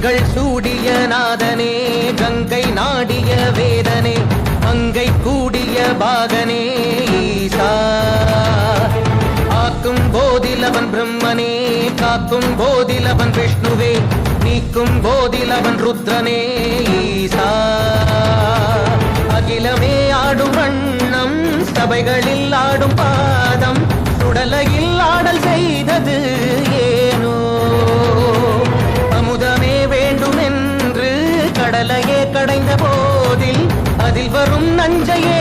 கண்கள் சூடிய நாதனே கங்கை நாடிய வேதனே அங்கை கூடிய பாகனே ஈசா. ஆக்கும் போதிலவன் பிரம்மனே காக்கும் போதிலவன் விஷ்ணுவே நீக்கும் போதிலவன் ருத்ரனே ஈசா. அகிலமே ஆடும் வண்ணம் சபைகளில் ஆடும் பா கடலையே கடைந்த போதில் அதில் வரும் நஞ்சையே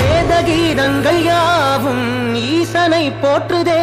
வேத கீதங்கள் யாவும் ஈசனை போற்றுதே.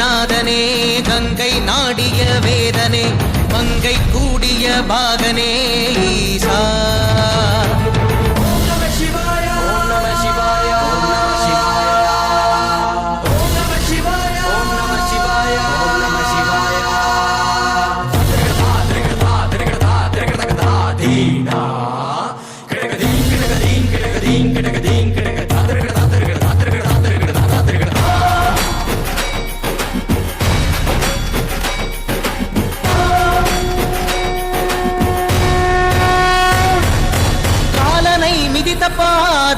நாதனே கங்கை நாடிய வேதனே மங்கை கூடிய பாகனே.